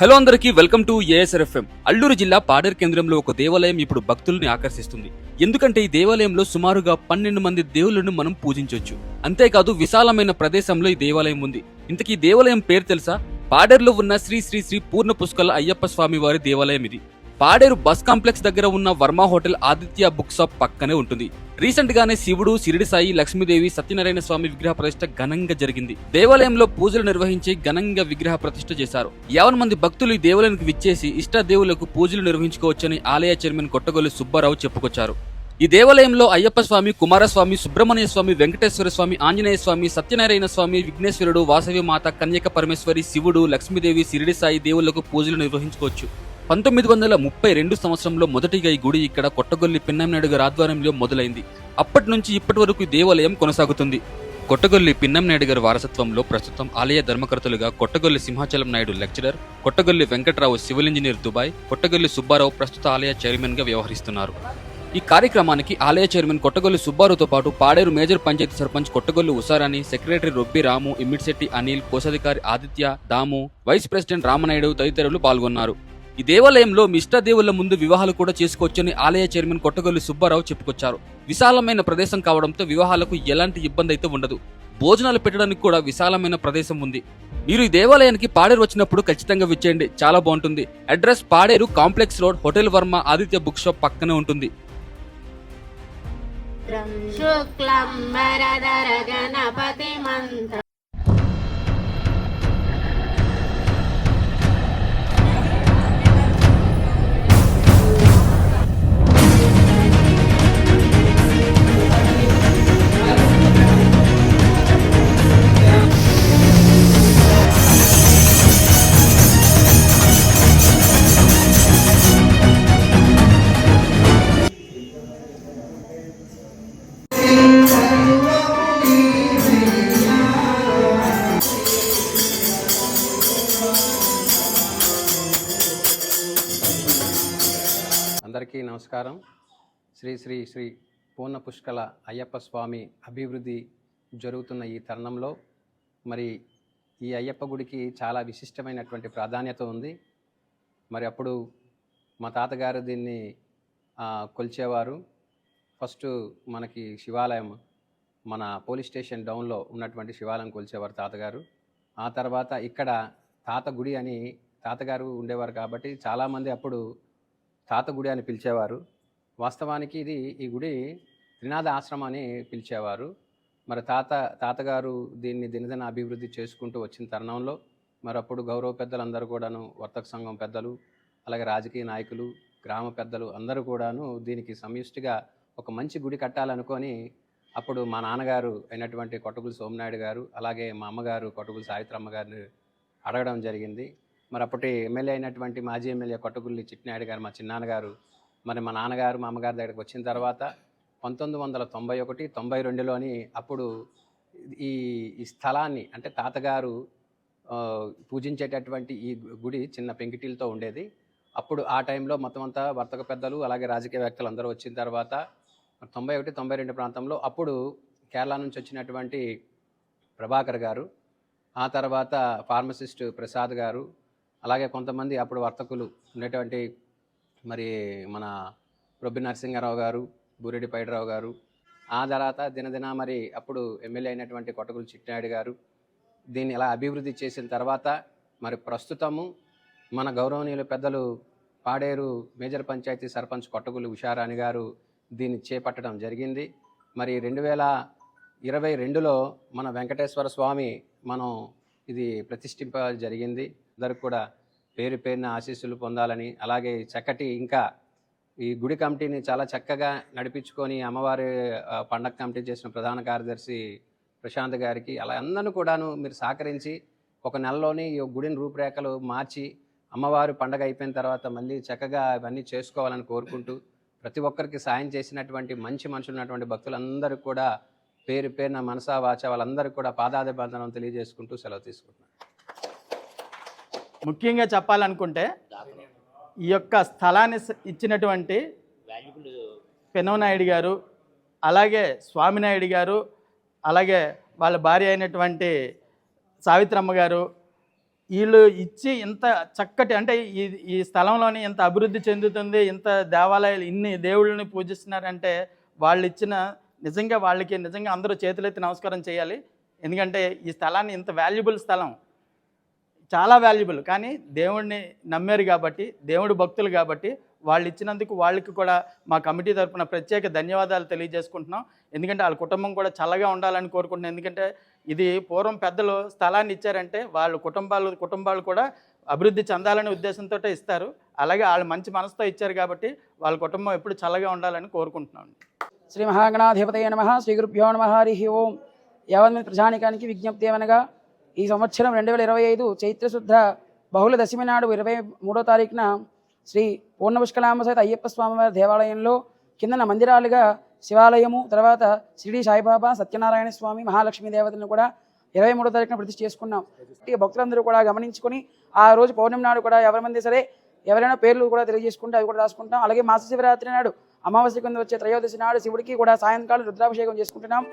Hello అందరికీ welcome to ఏఎస్ఆర్ఎఫ్ఎం. Alluri జిల్లా పాడేరు కేంద్రంలో ఒక దేవాలయం ఇప్పుడు భక్తుల్ని ఆకర్షిస్తుంది. ఎందుకంటే ఈ దేవాలయంలో సుమారుగా పన్నెండు మంది దేవుళ్ళను మనం పూజించవచ్చు అంతేకాదు విశాలమైన ప్రదేశంలో ఈ దేవాలయం ఉంది. ఇంతకీ దేవాలయం పేరు తెలుసా? పాడేరులో ఉన్న శ్రీ శ్రీ శ్రీ పూర్ణ పుష్కల అయ్యప్ప స్వామి వారి దేవాలయం ఇది. పాడేరు బస్ కాంప్లెక్స్ దగ్గర ఉన్న Varma hotel Aditya book shop పక్కనే ఉంటుంది. రీసెంట్ గానే శివుడు సిరిడి సాయి లక్ష్మీదేవి సత్యనారాయణ స్వామి విగ్రహ ప్రతిష్ట ఘనంగా జరిగింది. దేవాలయంలో పూజలు నిర్వహించి ఘనంగా విగ్రహ ప్రతిష్ట చేశారు. యావన్ మంది భక్తులు ఈ దేవాలయానికి విచ్చేసి ఇష్ట దేవులకు పూజలు నిర్వహించుకోవచ్చని ఆలయ చైర్మన్ కొట్టగొల్లి సుబ్బారావు చెప్పుకొచ్చారు. ఈ దేవాలయంలో అయ్యప్ప స్వామి కుమారస్వామి సుబ్రహ్మణ్య స్వామి వెంకటేశ్వర స్వామి ఆంజనేయ స్వామి సత్యనారాయణ స్వామి విఘ్నేశ్వరుడు వాసవి మాత కన్యక పరమేశ్వరి శివుడు లక్ష్మీదేవి సిరిడి సాయి దేవుళ్ళకు పూజలు నిర్వహించుకోవచ్చు. పంతొమ్మిది వందల ముప్పై రెండు సంవత్సరంలో మొదటిగా ఈ గుడి ఇక్కడ కొట్టగొల్లి పిన్నంనాయుడు గారి ఆధ్వర్యంలో మొదలైంది. అప్పటి నుంచి ఇప్పటి వరకు ఈ దేవాలయం కొనసాగుతుంది. కొట్టగొల్లి పిన్నెంనాయుడు గారి వారసత్వంలో ప్రస్తుతం ఆలయ ధర్మకర్తలుగా Kottagolli Simhachalam Naidu lecturer Kottagolli Venkatrao civil engineer Dubai Kottagolli Subbarao ప్రస్తుత ఆలయ చైర్మన్గా వ్యవహరిస్తున్నారు. ఈ కార్యక్రమానికి ఆలయ చైర్మన్ కొట్టగొల్లి సుబ్బారావుతో పాటు పాడేరు మేజర్ పంచాయతీ సర్పంచ్ కొట్టగొల్లు ఉసారాని సెక్రటరీ రొబ్బి రాము ఇమ్మిడిశెట్టి అనిల్ కోశాధికారి ఆదిత్య దాము వైస్ ప్రెసిడెంట్ రామనాయుడు తదితరులు పాల్గొన్నారు. ఈ దేవాలయంలో మిష్ట దేవుళ్ళ ముందు వివాహాలు కూడా చేసుకోవచ్చని ఆలయ చైర్మన్ కొట్టగొల్లి సుబ్బారావు చెప్పుకొచ్చారు. విశాలమైన ప్రదేశం కావడంతో వివాహాలకు ఎలాంటి ఇబ్బంది అయితే ఉండదు. భోజనాలు పెట్టడానికి కూడా విశాలమైన ప్రదేశం ఉంది. మీరు ఈ దేవాలయానికి పాడేరు వచ్చినప్పుడు ఖచ్చితంగా విచ్చేయండి. చాలా బాగుంటుంది. Address Paderu complex road hotel Varma Aditya book shop పక్కనే ఉంటుంది. శుక్లం అందరికీ నమస్కారం. శ్రీ శ్రీ శ్రీ పూర్ణ పుష్కల అయ్యప్ప స్వామి అభివృద్ధి జరుగుతున్న ఈ తరుణంలో మరి ఈ అయ్యప్ప గుడికి చాలా విశిష్టమైనటువంటి ప్రాధాన్యత ఉంది. మరి అప్పుడు మా తాతగారు దీన్ని కొలిచేవారు. ఫస్ట్ మనకి శివాలయం మన పోలీస్ స్టేషన్ డౌన్లో ఉన్నటువంటి శివాలయం కొలిచేవారు తాతగారు. ఆ తర్వాత ఇక్కడ తాత గుడి అని తాతగారు ఉండేవారు కాబట్టి చాలామంది అప్పుడు తాత గుడి అని పిలిచేవారు. వాస్తవానికి ఇది ఈ గుడి త్రినాథ ఆశ్రమం అని పిలిచేవారు. మరి తాత తాతగారు దీన్ని దినదిన అభివృద్ధి చేసుకుంటూ వచ్చిన తరుణంలో మరి అప్పుడు గౌరవ పెద్దలందరూ కూడాను వర్తక సంఘం పెద్దలు అలాగే రాజకీయ నాయకులు గ్రామ పెద్దలు అందరూ కూడాను దీనికి సమిష్టిగా ఒక మంచి గుడి కట్టాలనుకొని అప్పుడు మా నాన్నగారు అయినటువంటి కొట్టగులు సోమనాయుడు గారు అలాగే మా అమ్మగారు కొట్టగులు సావిత్రమ్మ గారిని అడగడం జరిగింది. మరి అప్పటి ఎమ్మెల్యే అయినటువంటి మాజీ ఎమ్మెల్యే కొట్టగుల్లి చిట్నాయుడు గారు మా చిన్నాన్నగారు మరి మా నాన్నగారు మా అమ్మగారి దగ్గరికి వచ్చిన తర్వాత పంతొమ్మిది వందల తొంభై ఒకటి తొంభై రెండులోని అప్పుడు ఈ ఈ స్థలాన్ని అంటే తాతగారు పూజించేటటువంటి ఈ గుడి చిన్న పెంకిటీలతో ఉండేది. అప్పుడు ఆ టైంలో మొత్తం అంతా వర్తక పెద్దలు అలాగే రాజకీయవేత్తలు అందరూ వచ్చిన తర్వాత తొంభై ఒకటి తొంభై రెండు ప్రాంతంలో అప్పుడు కేరళ నుంచి వచ్చినటువంటి ప్రభాకర్ గారు ఆ తర్వాత ఫార్మసిస్ట్ ప్రసాద్ గారు అలాగే కొంతమంది అప్పుడు వర్తకులు ఉండేటువంటి మరి మన రొబ్బి నరసింహారావు గారు బూరెడ్డి పైడరావు గారు ఆ తర్వాత దినదిన మరి అప్పుడు ఎమ్మెల్యే అయినటువంటి కొట్టగులు చిట్నాయుడు గారు దీన్ని ఇలా అభివృద్ధి చేసిన తర్వాత మరి ప్రస్తుతము మన గౌరవనీయులు పెద్దలు పాడేరు మేజర్ పంచాయతీ సర్పంచ్ కొట్టగులు ఉషారాణి గారు దీన్ని చేపట్టడం జరిగింది. మరి రెండు వేల ఇరవై రెండులో మన వెంకటేశ్వర స్వామి మనం ఇది ప్రతిష్ఠింప జరిగింది. అందరికి కూడా పేరు పేరున ఆశీస్సులు పొందాలని అలాగే చక్కటి ఇంకా ఈ గుడి కమిటీని చాలా చక్కగా నడిపించుకొని అమ్మవారి పండగ కమిటీ చేసిన ప్రధాన కార్యదర్శి ప్రశాంత్ గారికి అలా అందరిని కూడాను మీరు సహకరించి ఒక నెలలోనే ఈ గుడిని రూపురేఖలు మార్చి అమ్మవారు పండగ అయిపోయిన తర్వాత మళ్ళీ చక్కగా ఇవన్నీ చేసుకోవాలని కోరుకుంటూ ప్రతి ఒక్కరికి సాయం చేసినటువంటి మంచి మనుషులు ఉన్నటువంటి భక్తులందరూ కూడా పేరు పేరున మనసా వాచ వాళ్ళందరికీ కూడా పాదాభిబంధనం తెలియజేసుకుంటూ సెలవు తీసుకుంటున్నాను. ముఖ్యంగా చెప్పాలనుకుంటే ఈ యొక్క స్థలాన్ని ఇచ్చినటువంటి పెనవనాయుడు గారు అలాగే స్వామినాయుడు గారు అలాగే వాళ్ళ భార్య అయినటువంటి సావిత్రమ్మ గారు వీళ్ళు ఇచ్చి ఇంత చక్కటి అంటే ఈ ఈ స్థలంలోని ఇంత అభివృద్ధి చెందుతుంది ఇంత దేవాలయాలు ఇన్ని దేవుళ్ళని పూజిస్తున్నారంటే వాళ్ళు ఇచ్చిన నిజంగా వాళ్ళకి నిజంగా అందరూ చేతులెత్తి నమస్కారం చేయాలి. ఎందుకంటే ఈ స్థలాన్ని ఇంత వాల్యుబుల్ స్థలం. చాలా వాల్యుబుల్ కానీ దేవుడిని నమ్మారు కాబట్టి దేవుడు భక్తులు కాబట్టి వాళ్ళు ఇచ్చినందుకు వాళ్ళకి కూడా మా కమిటీ తరపున ప్రత్యేక ధన్యవాదాలు తెలియజేసుకుంటున్నాం. ఎందుకంటే వాళ్ళ కుటుంబం కూడా చల్లగా ఉండాలని కోరుకుంటున్నాం. ఎందుకంటే ఇది పూర్వం పెద్దలు స్థలాన్ని ఇచ్చారంటే వాళ్ళ కుటుంబాలు కుటుంబాలు కూడా అభివృద్ధి చెందాలనే ఉద్దేశంతో ఇస్తారు. అలాగే వాళ్ళు మంచి మనసుతో ఇచ్చారు కాబట్టి వాళ్ళ కుటుంబం ఎప్పుడు చల్లగా ఉండాలని కోరుకుంటున్నాం. శ్రీ మహాగణాధిపతయ నమ. శ్రీ గురుభ్యో నమ. హరి ఓం. యావన్మంది ప్రజానికానికి విజ్ఞప్తి ఏమనగా ఈ సంవత్సరం రెండు వేల ఇరవై ఐదు చైత్రశుద్ధ బహుళ దశమి నాడు ఇరవై మూడో తారీఖున శ్రీ పూర్ణపుష్కలాంబ సహిత అయ్యప్ప స్వామివారి దేవాలయంలో కిందన మందిరాలుగా శివాలయము తర్వాత షిరిడి సాయిబాబా సత్యనారాయణ స్వామి మహాలక్ష్మీ దేవతలను కూడా ఇరవై మూడో తారీఖున ప్రతిష్ఠ చేసుకున్నాం. భక్తులందరూ కూడా గమనించుకొని ఆ రోజు పౌర్ణమి నాడు కూడా ఎవరిమంది సరే ఎవరైనా పేర్లు కూడా తెలియజేసుకుంటే అవి కూడా రాసుకుంటాం. అలాగే మాస శివరాత్రి నాడు అమావాస్య కింద వచ్చే త్రయోదశి నాడు శివుడికి కూడా సాయంకాలం రుద్రాభిషేకం చేసుకుంటున్నాం.